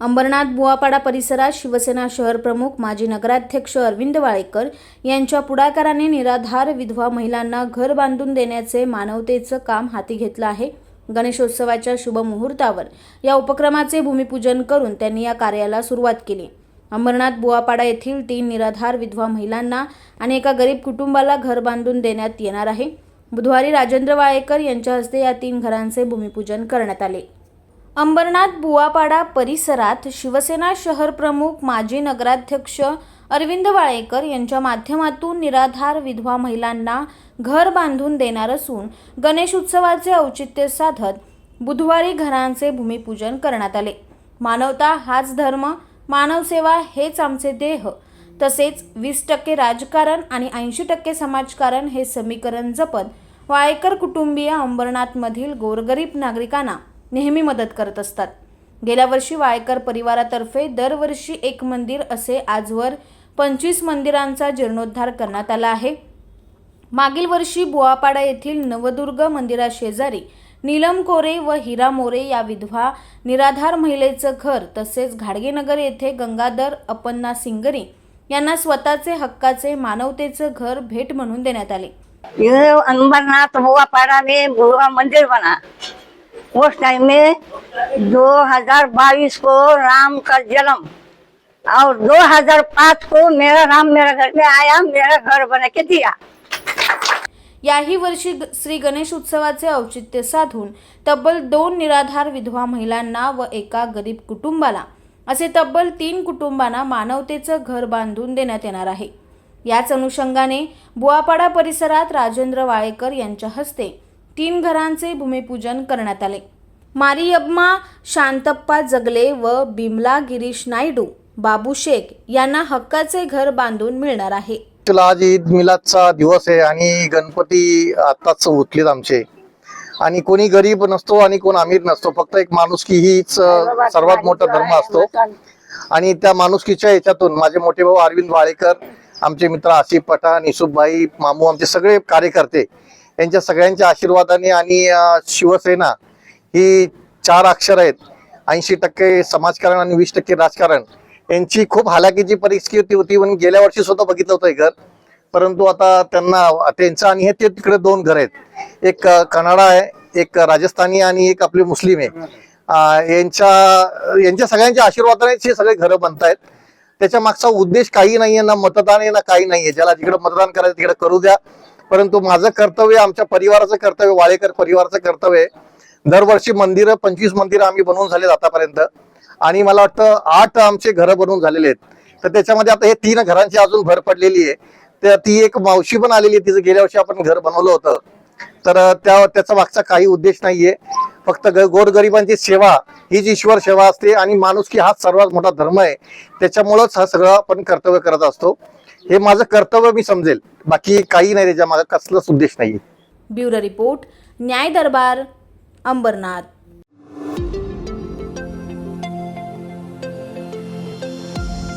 अंबरनाथ बुवापाडा परिसरात शिवसेना शहर प्रमुख माजी नगराध्यक्ष अरविंद वाळेकर यांच्या पुढाकाराने निराधार विधवा महिलांना घर बांधून देण्याचे मानवतेचं काम हाती घेतलं आहे. गणेशोत्सवाच्या शुभमुहूर्तावर या उपक्रमाचे भूमिपूजन करून त्यांनी या कार्याला सुरुवात केली. अंबरनाथ बुवापाडा येथील तीन निराधार विधवा महिलांना आणि एका गरीब कुटुंबाला घर बांधून देण्यात येणार आहे. बुधवारी राजेंद्र वाळेकर यांच्या हस्ते या तीन घरांचे भूमिपूजन करण्यात आले. अंबरनाथ बुवापाडा परिसरात शिवसेना शहर प्रमुख माजी नगराध्यक्ष अरविंद वाळेकर यांच्या माध्यमातून निराधार विधवा महिलांना घर बांधून देणार असून गणेश उत्सवाचे औचित्य साधत बुधवारी घरांचे भूमिपूजन करण्यात आले. मानवता हाच धर्म मानवसेवा हेच आमचे देह. तसेच वीस टक्के राजकारण आणि ऐंशी टक्के समाजकारण हे समीकरण जपत वाळेकर कुटुंबीय अंबरनाथमधील गोरगरीब नागरिकांना नेहमी मदत करत असतात. गेल्या वर्षी वाळेकर परिवारातर्फे दरवर्षी एक मंदिर असे आजवर पंचवीस मंदिरांचा जीर्णोद्धार करण्यात आला आहे. मागील वर्षी बुवापाडा येथील नवदुर्ग मंदिराशेजारी नीलम कोरे व हिरा मोरे या विधवा निराधार महिलेचं घर तसेच घाडगेनगर येथे गंगाधर अपन्ना सिंगरी यांना स्वतःचे हक्काचे मानवतेचं घर भेट म्हणून देण्यात आले. अंबरनाथ हुआ पाड़ा में मंदिर बना. उस टाइम में 2022 को राम का जन्म और 2005 को मेरा राम मेरा घर में आया मेरा घर बना के दिया। याही वर्षी श्री गणेश उत्सवाचे औचित्य साधून तब्बल दोन निराधार विधवा महिलांना व एका गरीब कुटुंबाला असे तब्बल तीन कुटुंबांना मानवतेचं घर बांधून देण्यात येणार आहे. याच अनुषंगाने बुवापाडा परिसरात राजेंद्र वाळेकर यांच्या हस्ते तीन घरांचे भूमिपूजन करण्यात आले. मारियब्मा शांतप्पा जगले व बिमला गिरीश नायडू बाबू शेख यांना हक्काचे घर बांधून मिळणार आहे. तुला आज ईद मिलादचा दिवस आहे आणि गणपती आताच उठलेत आमचे. आणि कोणी गरीब नसतो आणि कोण अमीर नसतो. फक्त एक माणुसकी हीच सर्वात मोठा धर्म असतो. आणि त्या माणुसकीच्या याच्यातून माझे मोठे भाऊ अरविंद वाळेकर आमचे मित्र आसिफ पठाण युसुफभाई मामू आमचे सगळे कार्यकर्ते यांच्या सगळ्यांच्या आशीर्वादाने आणि शिवसेना ही चार अक्षर आहेत. ऐंशी टक्के समाजकारण आणि वीस टक्के राजकारण. यांची खूप हालाकीची परिस्थिती होती पण गेल्या वर्षी सुद्धा बघितलं होतं घर. परंतु आता त्यांना त्यांचं आणि हे ते तिकडे दोन घर आहेत. एक कनाडा आहे एक राजस्थानी आणि एक आपले मुस्लिम आहे. यांच्या यांच्या सगळ्यांच्या आशीर्वादानेच हे सगळे घरं बनतायत. त्याच्या मागचा उद्देश काही नाहीये ना मतदान आहे ना काही नाहीये. ज्याला जिकडे मतदान करायचं तिकडे करू द्या. परंतु माझं कर्तव्य आमच्या परिवाराचं कर्तव्य वाळेकर परिवाराचं कर्तव्य आहे. दरवर्षी मंदिरं पंचवीस मंदिरं आम्ही बनवून झालेत आतापर्यंत. आणि मला वाटतं आठ आमचे घरं बनवून झालेले आहेत. तर त्याच्यामध्ये आता हे तीन घरांची अजून भर पडलेली आहे. तर ती एक मावशी पण आलेली आहे तिचं गेल्या वर्षी आपण घर बनवलं होतं. तर त्या त्याचा मागचा काही उद्देश नाहीये. फक्त ग- गोरगरिबांची सेवा ही जी ईश्वर सेवा असते आणि माणुसकी हाच सर्वात मोठा धर्म आहे. त्याच्यामुळंच हा सगळं आपण कर्तव्य करत असतो. हे माझं कर्तव्य मी समजेल. बाकी काही नाही त्याच्या माझा कसलाच उद्देश नाही ब्युरो रिपोर्ट न्याय दरबार अंबरनाथ.